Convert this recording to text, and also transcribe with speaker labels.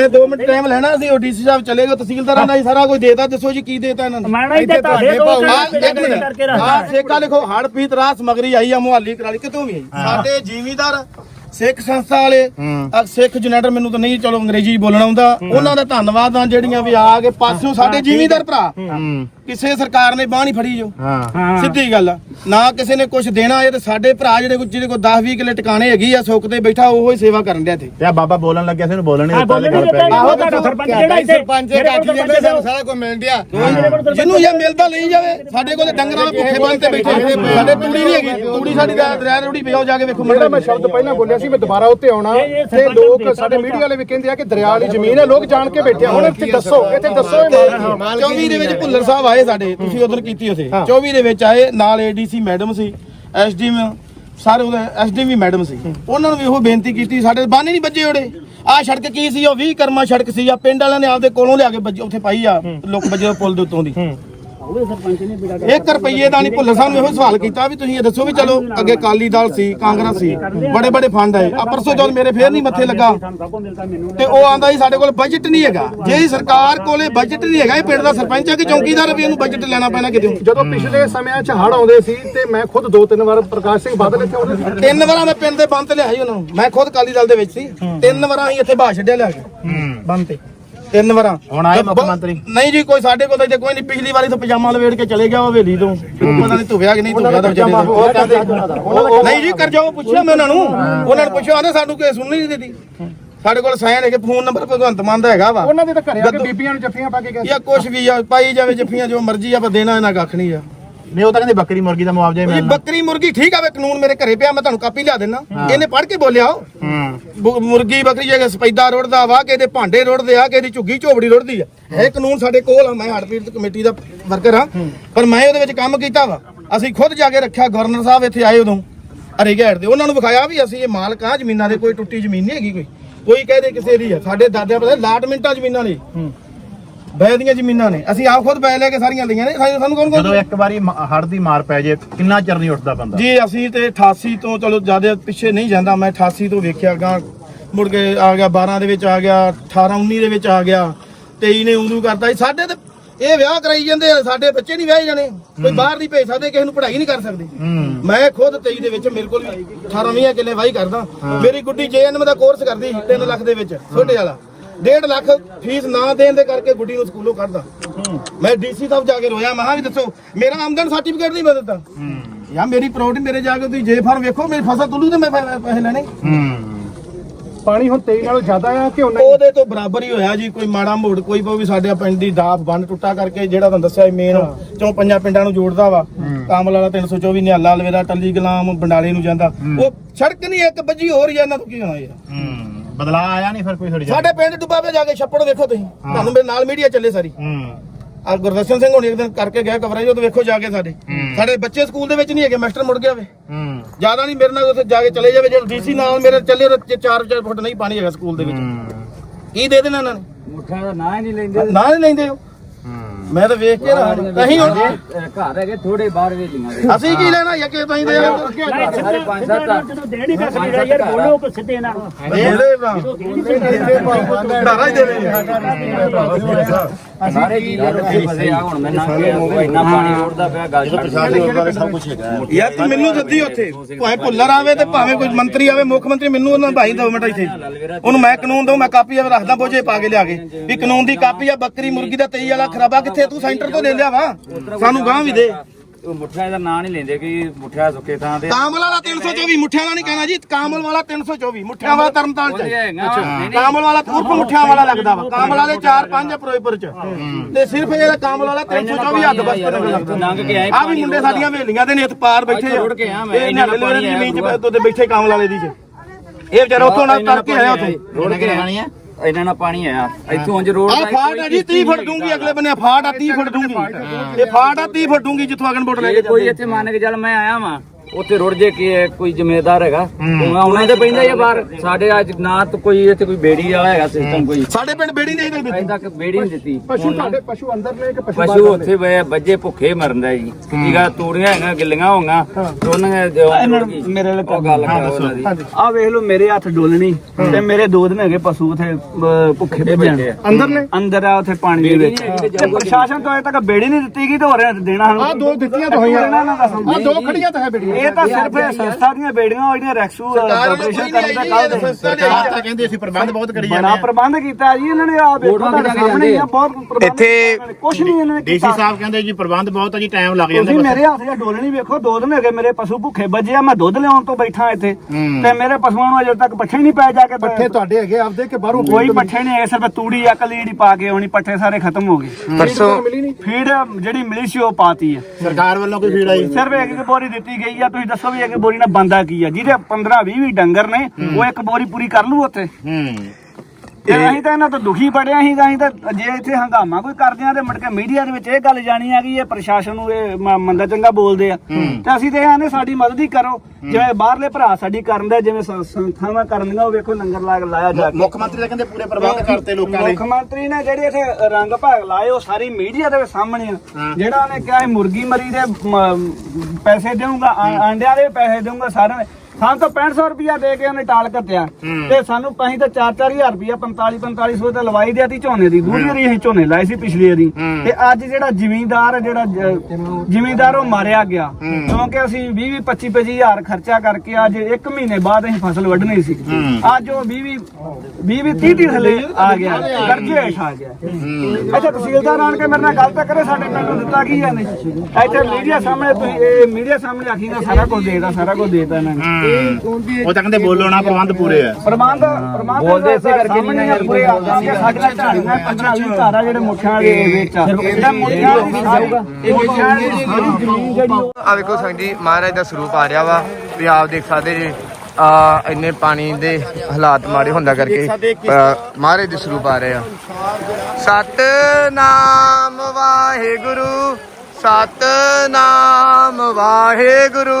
Speaker 1: ਮੈਂ 2 minute time ਲੈਣਾ ਸੀ ਉਹ ਡੀਸੀ ਸਾਹਿਬ ਚਲੇ ਗਏ ਤਹਿਸੀਲਦਾਰਾਂ ਹੀ ਸਾਰਾ ਕੁਝ ਦੇਤਾ ਦੱਸੋ ਜੀ ਕੀ ਦੇਤਾ ਇਹਨਾਂ ਨੇ?
Speaker 2: ਮੈਂ ਨਾ ਇੱਥੇ ਤੁਹਾਡੇ
Speaker 1: ਇੱਕ
Speaker 2: ਕਰਕੇ
Speaker 1: ਮਿੰਟ।
Speaker 2: ਰੱਖਦਾ
Speaker 1: ਸੇਕਾ ਲਿਖੋ ਹੜ ਪੀਤ ਰਾਤ ਸਮਗਰੀ ਆਈ ਆ ਮੁਹਾਲੀ ਕਰਾਲੀ ਕਿਤੋਂ ਵੀ ਆਈ? ਸਾਡੇ ਜ਼ਿਮੀਦਾਰ ਸਿੱਖ ਸੰਸਥਾ ਵਾਲੇ ਸਿੱਖ ਜਨਰੇਟਰ ਮੈਨੂੰ ਤਾਂ ਨਹੀਂ ਚਲੋ ਅੰਗਰੇਜ਼ੀ ਬੋਲਣਾ ਆਉਂਦਾ। ਉਹਨਾਂ ਦਾ ਧੰਨਵਾਦ ਆ ਜਿਹੜੀਆਂ ਵੀ ਆ ਕੇ ਪਾਸੋਂ ਸਾਡੇ ਜ਼ਿਮੀਦਾਰ ਭਰਾ। ਕਿਸੇ ਸਰਕਾਰ ਨੇ ਬਾਹ ਨਹੀਂ ਫੜੀ ਜੋ।
Speaker 2: ਹਾਂ।
Speaker 1: ਸਿੱਧੀ ਗੱਲ ਆ। ਨਾ ਕਿਸੇ ਨੇ ਕੁਝ ਦੇਣਾ ਇਹ ਤੇ ਸਾਡੇ ਭਰਾ ਜਿਹੜੇ ਕੋਈ ਜਿਹਦੇ ਕੋਲ 10 20 ਕਿਲੇ ਟਿਕਾਣੇ ਹੈਗੀ ਆ ਸੁੱਕ ਤੇ ਬੈਠਾ ਉਹੋ ਹੀ ਸੇਵਾ ਕਰਨ ਡਿਆ ਤੇ
Speaker 3: ਤੇ ਆ ਬਾਬਾ ਬੋਲਣ ਲੱਗਿਆ ਸੀ ਉਹਨੂੰ ਬੋਲਣ ਨਹੀਂ
Speaker 2: ਆ
Speaker 3: ਦਿੱਤਾ
Speaker 2: ਆਹੋ ਤੁਹਾਡਾ ਸਰਪੰਚ ਜਿਹੜਾ ਇੱਥੇ
Speaker 4: ਸਰਪੰਚ ਕਾਠੀ ਜਾਂਦੇ ਸਾਨੂੰ ਸਾਰਾ ਕੁਝ ਮਿਲ ਗਿਆ
Speaker 1: ਜਿਹਨੂੰ ਇਹ ਮਿਲਦਾ ਲਈ ਜਾਵੇ ਸਾਡੇ ਕੋਲ ਡੰਗਰਾਂ ਦੇ ਭੁੱਖੇ ਬੰਨ ਤੇ ਬੈਠੇ। ਸਾਡੇ ਤੂੜੀ ਨਹੀਂ ਹੈਗੀ ਤੂੜੀ ਸਾਡੀ ਦਾ ਦਰਿਆ ਰੂੜੀ ਪਿਓ ਜਾ ਕੇ ਵੇਖੋ
Speaker 4: ਜਿਹੜਾ ਮੈਂ ਸ਼ਬਦ ਪਹਿਲਾਂ ਬੋਲਿਆ ਸੀ ਮੈਂ ਦੁਬਾਰਾ ਉੱਤੇ ਆਉਣਾ। ਤੇ ਲੋਕ ਸਾਡੇ ਮੀਡੀਆ ਵਾਲੇ ਵੀ ਕਹਿੰਦੇ ਆ ਕਿ ਦਰਿਆ ਵਾਲੀ ਜ਼ਮੀਨ ਹੈ ਲੋਕ ਜਾਣ ਕੇ ਬੈਠੇ ਆ। ਹੁਣ ਇੱਥੇ ਦੱਸੋ ਇੱਥੇ ਦੱਸੋ ਇਹ ਮਾਲਕ
Speaker 1: 24 ਦੇ ਵਿੱਚ ਭੁੱਲਰ ਸਾਹਿਬ ਆਏ ਸਾਡੇ ਤੁਸੀਂ ਉਧਰ ਕੀਤੀ ਉਥੇ। 24 ਦੇ ਵਿੱਚ ਆਏ ਨਾਲ ਏਡੀਸੀ ਮੈਡਮ ਸੀ ਐਸਡੀਐਮ ਸਾਰੇ ਉਹਦੇ ਐਸਡੀਐਮ ਵੀ ਮੈਡਮ ਸੀ। ਉਹਨਾਂ ਨੂੰ ਵੀ ਉਹ ਬੇਨਤੀ ਕੀਤੀ ਸਾਡੇ ਬਾਨੇ ਨਹੀਂ ਵੱਜੇ ਉਹਦੇ। ਆ ਸੜਕ ਕੀ ਸੀ ਉਹ? 20 ਕਰਮਾ ਸੜਕ ਸੀ ਆ ਪਿੰਡ ਵਾਲਿਆਂ ਨੇ ਆਪਦੇ ਕੋਲੋਂ ਲਿਆ ਕੇ ਉੱਥੇ ਪਾਈ ਆ ਲੋਕ ਵੱਜੇ ਪੁਲ ਦੇ ਉੱਤੋਂ ਦੀ। ਇੱਕ ਰੁਪਈਏ ਦਾ ਨਹੀਂ ਭੁੱਲਰ ਸਾਹਿਬ ਨੇ ਇਹੋ ਸਵਾਲ ਕੀਤਾ ਵੀ ਤੁਸੀਂ ਇਹ ਦੱਸੋ ਵੀ ਚਲੋ ਅੱਗੇ ਕਾਲੀ ਦਲ ਸੀ ਕਾਂਗਰਸ ਸੀ ਬੜੇ ਬੜੇ ਫੰਡ ਆਏ। ਆ ਪਰਸੋਂ ਜਦੋਂ ਮੇਰੇ ਫੇਰ ਨਹੀਂ ਮੱਥੇ ਲੱਗਾ। ਤੇ ਉਹ ਆਂਦਾ ਸੀ ਸਾਡੇ ਕੋਲ ਬਜਟ ਨਹੀਂ ਹੈਗਾ। ਜੇ ਸਰਕਾਰ ਕੋਲੇ ਬਜਟ ਨਹੀਂ ਹੈਗਾ ਇਹ ਪਿੰਡ ਦਾ ਸਰਪੰਚ ਆ ਕਿ ਚੌਕੀਦਾਰ ਵੀ ਇਹਨੂੰ ਬਜਟ ਲੈਣਾ ਪੈਣਾ ਕਿਤੇ?
Speaker 4: ਜਦੋਂ ਪਿਛਲੇ ਸਮਿਆਂ 'ਚ ਹੜ ਆਉਂਦੇ ਸੀ ਤੇ ਮੈਂ ਖੁਦ ਦੋ ਤਿੰਨ ਵਾਰ ਪ੍ਰਕਾਸ਼ ਸਿੰਘ ਬਾਦਲ ਇੱਥੇ ਆਉਂਦੇ ਸੀ।
Speaker 1: ਤਿੰਨ ਵਾਰਾਂ ਮੈਂ ਪਿੰਡ ਦੇ ਬੰਦ ਤੇ ਲਿਆਈ ਉਹਨਾਂ। ਨੂੰ ਮੈਂ ਖੁਦ ਕਾਲੀ ਦਲ ਦੇ ਵਿੱਚ ਸੀ। ਤਿੰਨ ਵਾਰਾਂ ਹੀ ਇੱਥੇ ਬਾਹ ਛੱਡਿਆ ਲਿਆ ਕੇ। ਬੰਦ ਤੇ। ਤਿੰਨ ਵਾਰਾਂ।
Speaker 3: ਹੁਣ ਆਏ ਮੁੱਖ ਮੰਤਰੀ?
Speaker 1: ਨਹੀਂ ਜੀ ਕੋਈ ਸਾਡੇ ਕੋਲ ਤਾਂ ਇੱਥੇ ਕੋਈ ਨਹੀਂ ਪਿਛਲੀ ਵਾਰੀ ਤਾਂ ਪਜਾਮਾ ਲਵੇੜ ਕੇ ਚਲੇ ਗਿਆ ਉਹ ਹਵੇਲੀ ਤੋਂ। ਪਤਾ ਨਹੀਂ ਧੁਵਿਆ ਕਿ ਨਹੀਂ ਧੁਵਿਆ ਤਾਂ ਵਿਚਾਰੇ ਦਾ। ਨਹੀਂ ਜੀ ਕਰ ਜਾਓ ਪੁੱਛਿਆ ਮੈਂ ਉਹਨਾਂ ਨੂੰ। ਉਹਨਾਂ ਨੂੰ ਪੁੱਛਿਆ ਆਂਦੇ ਸਾਨੂੰ ਕੋਈ ਸੁਣ ਨਹੀਂ ਦਿੱਤੀ। ਸਾਡੇ ਕੋਲ ਸਾਇਨ ਹੈਗੇ ਫੋਨ ਨੰਬਰ ਭਗਵੰਤ ਮਾਨ ਦਾ ਹੈਗਾ ਵਾ।
Speaker 4: ਉਹਨਾਂ ਦੇ ਤਾਂ ਘਰੇ ਆ ਕੇ ਬੀਬੀਆਂ ਨੂੰ ਜੱਫੀਆਂ ਪਾ ਕੇ ਗਏ
Speaker 1: ਜਾਂ ਕੁਛ ਵੀ ਆ ਪਾਈ ਜਾਵੇ ਜੱਫੀਆਂ ਜੋ ਮਰਜ਼ੀ ਆ ਪਰ ਦੇਣਾ ਇਹਨਾਂ ਕੱਖ ਨਹੀਂ ਆ।
Speaker 3: ਨਹੀਂ ਉਹ ਤਾਂ ਕਹਿੰਦੇ ਬੱਕਰੀ ਮੁਰਗੀ ਦਾ ਮੁਆਵਜ਼ਾ ਹੀ
Speaker 1: ਜੀ
Speaker 3: ਮਿਲਣਾ।
Speaker 1: ਬੱਕਰੀ ਮੁਰਗੀ ਠੀਕ ਆਵੇ ਕਾਨੂੰਨ ਮੇਰੇ ਘਰੇ ਪਿਆ ਮੈਂ ਤੁਹਾਨੂੰ ਕਾਪੀ ਲਿਆ ਦੇਣਾ ਇਹਨੇ ਪੜ੍ਹ ਕੇ ਬੋਲਿਆ ਉਹ।
Speaker 3: ਹੂੰ।
Speaker 1: ਬੁ- ਮੁਰਗੀ ਬੱਕਰੀ ਜੇ ਸਪੈਦਾ ਰੋੜਦਾ ਵਾ ਕਿ ਇਹਦੇ ਭਾਂਡੇ ਰੋੜਦੇ ਆ ਕਿ ਇਹਦੀ ਝੁੱਗੀ ਝੋਬੜੀ ਰੋੜਦੀ ਆ। ਇਹ ਕਾਨੂੰਨ ਸਾਡੇ ਕੋਲ ਆ ਮੈਂ ਹੜਪੀੜ ਕਮੇਟੀ ਦਾ ਵਰਕਰ ਆ। ਪਰ ਮੈਂ ਉਹਦੇ ਵਿੱਚ ਕੰਮ ਕੀਤਾ ਵਾ। ਅਸੀਂ ਖੁਦ ਜਾ ਕੇ ਰੱਖਿਆ ਗਵਰਨਰ ਸਾਹਿਬ ਇੱਥੇ ਆਏ ਉਦੋਂ ਅਰੇ ਘੈੜ ਦੇ। ਉਹਨਾਂ ਨੂੰ ਵਿਖਾਇਆ ਵੀ ਅਸੀਂ ਇਹ ਮਾਲਕ ਆ ਜ਼ਮੀਨਾਂ ਦੇ ਕੋਈ ਟੁੱਟੀ ਜ਼ਮੀਨ ਨਹੀਂ ਹੈਗੀ ਕੋਈ। ਕੋਈ ਕਹਦੇ ਕਿਸੇ ਦੀ ਆ। ਸਾਡੇ ਦਾਦਿਆਂ ਪਤਾ ਲਾਟਮਿੰਟਾਂ ਜ਼ਮੀਨਾਂ ਨੇ। ਬੈ ਦੀਆਂ ਜ਼ਮੀਨਾਂ ਨੇ। ਅਸੀਂ ਆਪ ਖੁਦ ਬੈ ਲੈ ਕੇ ਸਾਰੀਆਂ ਲਈਆਂ ਨੇ। ਸਾਨੂੰ ਸਾਨੂੰ ਕੌਣ
Speaker 3: ਜਦੋਂ
Speaker 1: ਕੌਣ
Speaker 3: ਇੱਕ ਵਾਰੀ ਹੜ ਦੀ ਮਾਰ ਪੈ ਜੇ ਕਿੰਨਾ ਚਿਰ ਨਹੀਂ ਉੱਠਦਾ ਬੰਦਾ?
Speaker 1: ਜੀ ਅਸੀਂ ਤੇ 88 ਤੋਂ ਚਲੋ ਜ਼ਿਆਦਾ ਪਿੱਛੇ ਨਹੀਂ ਜਾਂਦਾ। ਮੈਂ 88 ਤੋਂ ਵੇਖਿਆ ਗਾ ਮੁੜ ਕੇ ਆ ਗਿਆ 12 ਦੇ ਵਿੱਚ ਆ ਗਿਆ 18 19 ਦੇ ਵਿੱਚ ਆ ਗਿਆ 23 ਨੇ ਉਦੋਂ ਕਰਤਾ ਸੀ। ਸਾਡੇ ਤੇ ਇਹ ਵਿਆਹ ਕਰਾਈ ਜਾਂਦੇ ਆ ਸਾਡੇ ਬੱਚੇ ਨਹੀਂ ਵਿਆਹੇ ਜਾਣੇ। ਕੋਈ ਬਾਹਰ ਨਹੀਂ ਭੇਜ ਸਕਦੇ ਕਿਸੇ ਨੂੰ ਪੜ੍ਹਾਈ ਨਹੀਂ ਕਰ ਸਕਦੇ।
Speaker 3: ਹੂੰ।
Speaker 1: ਮੈਂ ਖੁਦ 23 ਦੇ ਵਿੱਚ ਮੇਰੇ ਕੋਲ ਵੀ 18 20 ਕਿੱਲੇ ਵਾਹੀ ਕਰਦਾ। ਮੇਰੀ ਗੁੱਡੀ ਜੇਐਨਐਮ ਦਾ ਕੋਰਸ ਕਰਦੀ 3 ਲੱਖ ਦੇ ਵਿੱਚ ਛੋਟੇ ਵਾਲਾ। 1.5 ਲੱਖ ਫੀਸ ਨਾ ਦੇਣ ਦੇ ਕਰਕੇ ਗੁੱਡੀ ਨੂੰ ਸਕੂਲੋਂ ਕੱਢਦਾ। ਮੈਂ ਡੀਸੀ ਸਾਹਿਬ ਜਾ ਕੇ ਰੋਇਆ ਮੈਂ ਕਿਹਾ ਵੀ ਦੱਸੋ ਮੇਰਾ ਆਮਦਨ ਸਰਟੀਫਿਕੇਟ ਨਹੀਂ ਦਿੱਤਾ। ਯਾ ਮੇਰੀ ਪ੍ਰਾਪਰਟੀ ਮੇਰੇ ਜਾ ਕੇ ਤੁਸੀਂ ਜੇ ਫਾਰਮ ਵੇਖੋ ਮੇਰੀ ਫਸਲ ਤੁਲੂ ਤੇ ਮੈਂ ਪੈਸੇ ਲੈਣੇ।
Speaker 4: ਪਾਣੀ ਹੁਣ 23 ਨਾਲੋਂ ਜ਼ਿਆਦਾ ਆ ਕਿ ਉਹਨਾਂ
Speaker 1: ਉਹਦੇ ਤੋਂ ਬਰਾਬਰ ਹੀ ਹੋਇਆ ਜੀ ਕੋਈ ਮਾੜਾ ਮੋੜ ਕੋਈ ਵੀ ਸਾਡੇ ਪਿੰਡ ਦੀ ਦਾਫ ਬੰਨ ਟੁੱਟਾ ਕਰਕੇ ਜਿਹੜਾ ਤੁਹਾਨੂੰ ਦੱਸਿਆ ਮੇਨ ਚੋਂ ਪੰਜਾਂ ਪਿੰਡਾਂ ਨੂੰ ਜੋੜਦਾ ਵਾ ਕਾਮਲ ਵਾਲਾ 324 ਨਿਹਾਲਾ ਲਵੇਰਾ ਟੱਲੀ ਗੁਲਾਮ ਬੰਡਾਲੇ ਨੂੰ ਜਾਂਦਾ। ਉਹ ਸੜਕ ਨਹੀਂ ਇੱਕ ਵੱਜੀ ਹੋਰ ਇਹਨਾਂ ਤੋਂ ਕੀ ਹੋਣਾ ਯਾਰ।
Speaker 3: ਹੂੰ। ਬਦਲਾ ਆਇਆ ਨਹੀਂ ਫਿਰ ਕੋਈ ਥੋੜੀ
Speaker 1: ਸਾਡੇ ਪਿੰਡ ਡੁੱਬਾ ਪੇ ਜਾ ਕੇ ਛੱਪੜ ਵੇਖੋ ਤੁਸੀਂ। ਤੁਹਾਨੂੰ ਮੇਰੇ ਨਾਲ ਮੀਡੀਆ ਚੱਲੇ ਸਾਰੀ।
Speaker 3: ਹੂੰ।
Speaker 1: ਆ ਗੁਰਦਰਸ਼ਨ ਸਿੰਘ ਹੁਣ ਇੱਕ ਦਿਨ ਕਰਕੇ ਗਿਆ ਕਵਰੇਜ ਉਹ ਤੋਂ ਵੇਖੋ ਜਾ ਕੇ ਸਾਡੇ। ਸਾਡੇ ਬੱਚੇ ਸਕੂਲ ਦੇ ਵਿੱਚ ਨਹੀਂ ਹੈਗੇ ਮਾਸਟਰ ਮੁੜ ਗਿਆ ਵੇ।
Speaker 3: ਹੂੰ।
Speaker 1: ਜ਼ਿਆਦਾ ਨਹੀਂ ਮੇਰੇ ਨਾਲ ਉੱਥੇ ਜਾ ਕੇ ਚਲੇ ਜਾਵੇ ਜੇ ਡੀਸੀ ਨਾਲ ਮੇਰੇ ਚੱਲੇ ਉਹਦੇ 4-4 ਫੁੱਟ ਨਹੀਂ ਪਾਣੀ ਹੈਗਾ ਸਕੂਲ ਦੇ ਵਿੱਚ। ਕੀ ਦੇ ਦੇਣਾ ਇਹਨਾਂ ਨੇ?
Speaker 2: ਮੁੱਠਾ ਦਾ ਨਾਂ ਹੀ ਨਹੀਂ ਲੈਂਦੇ।
Speaker 1: ਨਾ ਨਹੀਂ ਲੈਂਦੇ ਉਹ। ਮੈਂ ਤਾਂ ਵੇਖ ਕੇ ਨਾ ਕਹੀਂ ਹੁਣ
Speaker 2: ਘਰ ਹੈਗੇ ਥੋੜੇ ਬਾਹਰ ਵੇਲੀਆਂ ਦੇ।
Speaker 1: ਅਸੀਂ ਕੀ ਲੈਣਾ ਯਾ ਕਿ ਤੁਸੀਂ ਦੇ
Speaker 2: ਸਾਰੇ ਪੰਜ ਸੱਤ ਜਦੋਂ ਦੇਣੀ ਪੈਸੇ ਨਹੀਂ ਯਾਰ ਬੋਲੋ ਕਿ ਸਿੱਧੇ ਇਹਨਾਂ ਨੂੰ
Speaker 1: ਦੇ ਦੇ ਡਾਰਾ ਹੀ। ਦੇ ਦੇ
Speaker 2: ਸਾਰੇ ਜੀ ਲੱਗੇ ਫਸੇ ਆ ਹੁਣ ਮੈਂ ਨਾ ਗਿਆ ਇੰਨਾ ਪਾਣੀ ਰੋੜਦਾ ਪਿਆ ਗੱਲ ਛੱਡ
Speaker 3: ਸਭ ਕੁਝ ਹੈਗਾ।
Speaker 1: ਯਾਰ ਤੂੰ ਮੈਨੂੰ ਸੱਦੀ ਉੱਥੇ ਭਾਵੇਂ ਭੁੱਲਰ ਆਵੇ ਤੇ ਭਾਵੇਂ ਕੋਈ ਮੰਤਰੀ ਆਵੇ ਮੁੱਖ ਮੰਤਰੀ ਮੈਨੂੰ ਉਹਨਾਂ ਭਾਈ ਦੋ ਮਿੰਟ ਇੱਥੇ। ਉਹਨੂੰ ਮੈਂ ਕਾਨੂੰਨ ਦਊ ਮੈਂ ਕਾਪੀ ਆ ਰੱਖਦਾ ਬੋਝੇ ਪਾ ਕੇ ਲਿਆ ਕੇ। ਵੀ ਕਾਨੂੰਨ ਦੀ ਕਾਪੀ ਆ ਬੱਕਰੀ ਮੁਰਗੀ ਦਾ 23 ਵਾਲਾ ਖਰਾਬਾ ਕਿੱਥੇ ਤੂੰ ਸੈਂਟਰ ਤੋਂ ਲੈ ਲਿਆ ਵਾ। ਸਾਨੂੰ ਗਾਂ ਵੀ ਦੇ।
Speaker 2: ਉਹ ਮੁੱਠਾ ਦਾ ਨਾਂ ਨਹੀਂ ਲੈਂਦੇ ਕਿ ਮੁੱਠਾ ਸੁੱਕੇ ਥਾਂ ਤੇ
Speaker 1: ਕਾਮਲ ਵਾਲਾ 324 ਮੁੱਠਿਆਂ ਵਾਲਾ ਨਹੀਂ ਕਹਿਣਾ ਜੀ ਕਾਮਲ ਵਾਲਾ 324 ਮੁੱਠਿਆਂ ਵਾਲਾ ਤਰਨਤਾਰਨ ਚ ਹੈ। ਕਾਮਲ ਵਾਲਾ ਉਰਫ ਮੁੱਠਿਆਂ ਵਾਲਾ ਲੱਗਦਾ ਵਾ। ਕਾਮਲ ਵਾਲੇ 4 5 ਫਿਰੋਜ਼ਪੁਰ ਚ। ਤੇ ਸਿਰਫ ਜਿਹੜਾ ਕਾਮਲ ਵਾਲਾ 324 ਹੱਦ ਬਸ ਤੋਂ ਲੱਗਦਾ
Speaker 2: ਲੰਘ ਕੇ ਆਏ
Speaker 1: ਆ ਵੀ ਮੁੰਡੇ ਸਾਡੀਆਂ ਹਵੇਲੀਆਂ ਦੇ ਨੇ ਇੱਥੇ ਪਾਰ ਬੈਠੇ
Speaker 2: ਰੁੜ ਕੇ ਆ ਮੈਂ,
Speaker 1: ਇਹ
Speaker 2: ਇਹਨਾਂ ਦਾ ਪਾਣੀ
Speaker 1: ਜ਼ਮੀਨ ਚ
Speaker 2: ਆਇਆ
Speaker 1: ਉੱਤੇ ਬੈਠੇ ਕਾਮਲ ਵਾਲੇ ਦੀ ਚ। ਇਹ ਵਿਚਾਰਾ ਉੱਥੋਂ ਨਾ ਕਰਕੇ ਆਇਆ ਉੱਥੋਂ।
Speaker 2: ਰੋੜ ਕੇ ਆਣੀ ਆ? ਇਹਨਾਂ ਨਾਲ ਪਾਣੀ ਆਇਆ। ਇੱਥੋਂ ਉਂਝ ਰੋਡ
Speaker 1: ਆ ਫਾਟ ਆ ਜੀ 30 ਫੁੱਟ ਡੂੰਗੀ ਅਗਲੇ ਬੰਨੇ ਫਾਟ ਆ 30 ਫੁੱਟ ਡੂੰਗੀ ਇਹ ਫਾਟ ਆ 30 ਫੁੱਟ ਡੂੰਗੀ ਜਿੱਥੋਂ ਅਗਨ ਬੋਟ ਲੈ ਕੇ
Speaker 2: ਕੋਈ ਇੱਥੇ ਮੰਨ ਕੇ ਚੱਲ ਮੈਂ ਆਇਆ ਵਾਂ। ਉੱਥੇ ਰੁੜ ਜੇ ਕੀ ਹੈ, ਕੋਈ ਜ਼ਿੰਮੇਦਾਰ ਹੈਗਾ। ਉਹ ਆਉਣਾ ਤੇ ਪੈਂਦਾ ਹੀ ਆ ਬਾਹਰ। ਸਾਡੇ ਅੱਜ ਨਾ ਤਾਂ ਕੋਈ ਇੱਥੇ ਕੋਈ ਬੇੜੀ ਵਾਲਾ ਹੈਗਾ ਸਿਸਟਮ ਕੋਈ।
Speaker 1: ਸਾਡੇ ਪਿੰਡ ਬੇੜੀ ਨਹੀਂ ਦੇ
Speaker 2: ਅਜੇ ਤੱਕ ਬੇੜੀ ਨਹੀਂ ਦਿੱਤੀ।
Speaker 4: ਪਸ਼ੂ ਤੁਹਾਡੇ ਪਸ਼ੂ ਅੰਦਰ ਨੇ ਕਿ ਪਸ਼ੂ
Speaker 2: ਪਸ਼ੂ ਉੱਥੇ ਵੇ ਬੱਜੇ ਭੁੱਖੇ ਮਰਦਾ ਜੀ। ਜੀਗਾ ਤੂੜੀਆਂ ਹੈਗੀਆਂ ਗਿੱਲੀਆਂ ਹੋਈਆਂ ਦੋਨਾਂ ਮੇਰੇ ਲਈ ਗੱਲ ਕਰ ਉਹਨਾਂ ਦੀ।
Speaker 5: ਆ ਵੇਖ ਲਓ ਮੇਰੇ ਹੱਥ ਡੋਲਣੀ ਤੇ ਮੇਰੇ ਦੋ ਦਿਨ ਹੈਗੇ ਪਸ਼ੂ ਉਥੇ ਭੁੱਖੇ ਭੱਜਣ।
Speaker 4: ਅੰਦਰ ਨੇ?
Speaker 5: ਅੰਦਰ ਆ ਉਥੇ ਪਾਣੀ ਦੇ ਵਿੱਚ। ਤੇ ਪ੍ਰਸ਼ਾਸਨ ਤੋਂ ਅਜੇ ਤੱਕ ਬੇੜੀ ਨਹੀਂ ਦਿੱਤੀ ਗਈ ਤੇ ਹੋ ਰਿਹਾ ਦੇਣਾ ਸਾਨੂੰ।
Speaker 4: ਆ ਦੋ ਦਿੱਤੀਆਂ ਤਾਂ ਹੋਈਆਂ। ਆ ਦੋ ਖੜੀਆਂ ਤਾਂ ਹੈ ਬੇੜੀਆਂ।
Speaker 5: ਇਹ ਤਾਂ ਸਿਰਫ ਇਹ ਸੰਸਥਾ ਦੀਆਂ ਬੇੜੀਆਂ ਜਿਹੜੀਆਂ ਰੈਕਸੂ ਆਪਰੇਸ਼ਨ ਕਰਨ ਦਾ ਕੱਲ ਦੇ।
Speaker 3: ਸਰਕਾਰ ਤਾਂ ਕਹਿੰਦੀ ਅਸੀਂ ਪ੍ਰਬੰਧ ਬਹੁਤ ਕਰੀ ਜਾਂਦੇ ਆ
Speaker 5: ਪ੍ਰਬੰਧ ਕੀਤਾ ਜੀ ਇਹਨਾਂ ਨੇ ਆ ਵੇਖੋ ਤੁਹਾਡੇ ਸਾਹਮਣੇ ਹੀ ਆ? ਬਹੁਤ ਪ੍ਰਬੰਧ
Speaker 6: ਇੱਥੇ
Speaker 5: ਕੁਝ ਨਹੀਂ ਇਹਨਾਂ ਨੇ
Speaker 3: ਡੀਸੀ ਸਾਹਿਬ ਕਹਿੰਦੇ ਜੀ ਪ੍ਰਬੰਧ ਬਹੁਤ ਆ ਜੀ ਟਾਈਮ ਲੱਗ ਜਾਂਦਾ
Speaker 5: ਤੁਸੀਂ
Speaker 3: ਬਸ।
Speaker 5: ਮੇਰੇ ਹੱਥ 'ਚ ਡੋਲਣੀ ਵੇਖੋ ਦੋ ਦਿਨ ਹੈਗੇ ਮੇਰੇ ਪਸ਼ੂ ਭੁੱਖੇ ਵੱਜੇ ਆ ਮੈਂ ਦੁੱਧ ਲਿਆਉਣ ਤੋਂ ਬੈਠਾ ਇੱਥੇ। ਤੇ ਮੇਰੇ ਪਸ਼ੂਆਂ ਨੂੰ ਅਜੇ ਤੱਕ ਪੱਠੇ ਨਹੀਂ ਪੈ ਜਾ ਕੇ
Speaker 4: ਪੱਠੇ ਤੁਹਾਡੇ ਹੈਗੇ ਆਪਦੇ ਕਿ ਬਾਹਰੋਂ
Speaker 5: ਕੋਈ ਪੱਠੇ ਨਹੀਂ ਹੈਗੇ ਸਿਰਫ ਤੂੜੀ ਆ ਕਲੀੜੀ ਪਾ ਕੇ ਆਉਣੀ ਪੱਠੇ ਸਾਰੇ ਖਤਮ ਹੋ ਗਏ।
Speaker 6: ਪਰਸੋਂ
Speaker 5: ਫੀਡ ਜਿਹੜੀ ਮਿਲੀ ਸੀ ਉਹ ਪਾਤੀ ਆ
Speaker 3: ਸਰਕਾਰ ਵੱਲੋਂ ਕੋਈ ਫੀਡ ਆਈ?
Speaker 5: ਸਿਰਫ ਇੱਕ ਇੱਕ ਬੋਰੀ ਦਿੱਤੀ ਗਈ ਆ ਤੁਸੀਂ ਦੱਸੋ ਵੀ ਇੱਕ ਬੋਰੀ ਨਾਲ ਬੰਦਾ ਕੀ ਆ? ਜਿਹਦੇ 15 20 ਵੀ ਡੰਗਰ ਨੇ ਉਹ ਇੱਕ ਬੋਰੀ ਪੂਰੀ ਕਰ ਲੂ ਉੱਥੇ?
Speaker 3: ਹੂੰ।
Speaker 5: ਤੇ ਅਸੀਂ ਤਾਂ ਇਹਨਾਂ ਤੋਂ ਦੁਖੀ ਬੜਿਆ ਸੀ ਅਸੀਂ ਤਾਂ ਜੇ ਇੱਥੇ ਹੰਗਾਮਾ ਕੋਈ ਕਰਦੇ ਆ ਤੇ ਮੁੜ ਕੇ ਮੀਡੀਆ ਦੇ ਵਿੱਚ ਇਹ ਗੱਲ ਜਾਣੀ ਆ ਕਿ ਇਹ ਪ੍ਰਸ਼ਾਸਨ ਨੂੰ ਇਹ ਮ- ਮੰਦਾ ਚੰਗਾ ਬੋਲਦੇ ਆ। ਤੇ ਅਸੀਂ ਤੇ ਆਨੇ ਸਾਡੀ ਮਦਦ ਹੀ ਕਰੋ। ਜਿਵੇਂ ਬਾਹਰਲੇ ਭਰਾ ਸਾਡੀ ਕਰਨ ਦੇ ਜਿਵੇਂ ਸੰ- ਸੰਸਥਾਵਾਂ ਕਰਨਗੀਆਂ ਉਹ ਵੇਖੋ ਲੰਗਰ ਲਾ ਲਾਇਆ ਜਾ ਕੇ।
Speaker 3: ਮੁੱਖ ਮੰਤਰੀ ਤਾਂ ਕਹਿੰਦੇ ਪੂਰੇ ਪ੍ਰਬੰਧ ਕਰਤੇ ਲੋਕਾਂ ਲਈ
Speaker 5: ਮੁੱਖ ਮੰਤਰੀ ਨੇ ਜਿਹੜੇ ਇੱਥੇ ਰੰਗ ਭਾਗ ਲਾਏ ਉਹ ਸਾਰੀ ਮੀਡੀਆ ਦੇ ਸਾਹਮਣੇ ਆ। ਜਿਹੜਾ ਉਹਨੇ ਕਿਹਾ ਸੀ ਮੁਰਗੀ ਮਰੀ ਦੇ ਮ, ਪੈਸੇ ਦੇਊਗਾ ਆਂਡਿਆਂ ਦੇ ਪੈਸੇ ਦੇਊਗਾ ਸਾਰਿਆਂ ਦੇ। ਸਾਨੂੰ ਤਾਂ 6500 ਰੁਪਿਆ ਦੇ ਕੇ ਉਹਨੇ ਟਾਲ ਕੱਟਿਆ। ਤੇ ਸਾਨੂੰ ਅਸੀਂ ਤਾਂ 4-4000 ਰੁਪਿਆ 45 4500 ਤੇ ਲਵਾਈ ਦੇ ਤੀ ਝੋਨੇ ਦੀ। ਦੂਜੀ ਵਾਰੀ ਅਸੀਂ ਝੋਨੇ ਲਾਏ ਸੀ ਪਿਛਲੀ ਵਾਰੀ। ਤੇ ਅੱਜ ਜਿਹੜਾ ਜ਼ਿਮੀਂਦਾਰ ਜਿਹੜਾ ਜ਼ਿਮੀਂਦਾਰ ਉਹ ਮਾਰਿਆ ਗਿਆ। ਕਿਉਂਕਿ ਅਸੀਂ 20 20 25 25000 ਖਰਚਾ ਕਰਕੇ ਅੱਜ 1 ਮਹੀਨੇ ਬਾਅਦ ਅਸੀਂ ਫਸਲ ਵੱਢਣੀ ਸੀ। ਅੱਜ ਉਹ 20 20 20 30 ਥੱਲੇ ਆ ਗਿਆ। ਕਰਜ਼ੇ ਹੇਠ ਆ ਗਿਆ। ਅੱਛਾ ਤਹਿਸੀਲਦਾਰ ਆਣ ਕੇ ਮੇਰੇ ਨਾਲ ਗੱਲ ਤਾਂ ਕਰੇ ਸਾਡੇ ਪਿੰਡ ਨੂੰ ਦਿੱਤਾ ਕੀ ਹੈ ਨਹੀਂ ਇੱਥੇ ਮੀਡੀਆ ਸਾਹਮਣੇ ਤੁਸੀਂ ਇਹ ਮੀਡੀਆ ਸਾਹਮਣੇ ਆਖੀਗਾ ਸਾਰਾ ਕੁਝ ਦੇਦਾ ਸਾਰਾ ਕੁਝ ਦੇਤਾ ਇਹਨਾਂ ਨੇ।
Speaker 3: ਉਹ ਤਾਂ ਕਹਿੰਦੇ ਬੋਲੋ ਨਾ ਪ੍ਰਬੰਧ ਪੂਰੇ ਆ।
Speaker 5: ਪ੍ਰਬੰਧ ਪ੍ਰਬੰਧ ਬੋਲਦੇ ਇਸੇ ਕਰਕੇ ਨਹੀਂ ਯਾਰ ਪੂਰੇ ਆ ਜਾਂਦੇ ਸਾਡੀਆਂ ਝਾੜੀਆਂ 15 20 ਘਾਰਾ ਜਿਹੜੇ ਮੁੱਠਿਆਂ ਦੇ ਵਿੱਚ। ਆ ਜਿਹੜਾ ਮੁੱਠਿਆਂ ਦੀ ਜਾਊਗਾ। ਇਹ ਮੁੱਠਿਆਂ ਦੀ ਸਾਰੀ ਜ਼ਮੀਨ ਜਿਹੜੀ ਉਹ
Speaker 6: ਆ ਵੇਖੋ ਸੰਗ ਜੀ ਮਹਾਰਾਜ ਦਾ ਸਰੂਪ ਆ ਰਿਹਾ ਵਾ। ਵੀ ਆਪ ਦੇਖ ਸਕਦੇ ਜੀ ਆ ਇੰਨੇ ਪਾਣੀ ਦੇ ਹਾਲਾਤ ਮਾੜੇ ਹੁੰਦਾ ਕਰਕੇ ਮਹਾਰਾਜ ਦੇ ਸਰੂਪ ਆ ਰਹੇ ਆ। ਸਤਨਾਮ ਵਾਹਿਗੁਰੂ ਸਤਨਾਮ ਵਾਹਿਗੁਰੂ।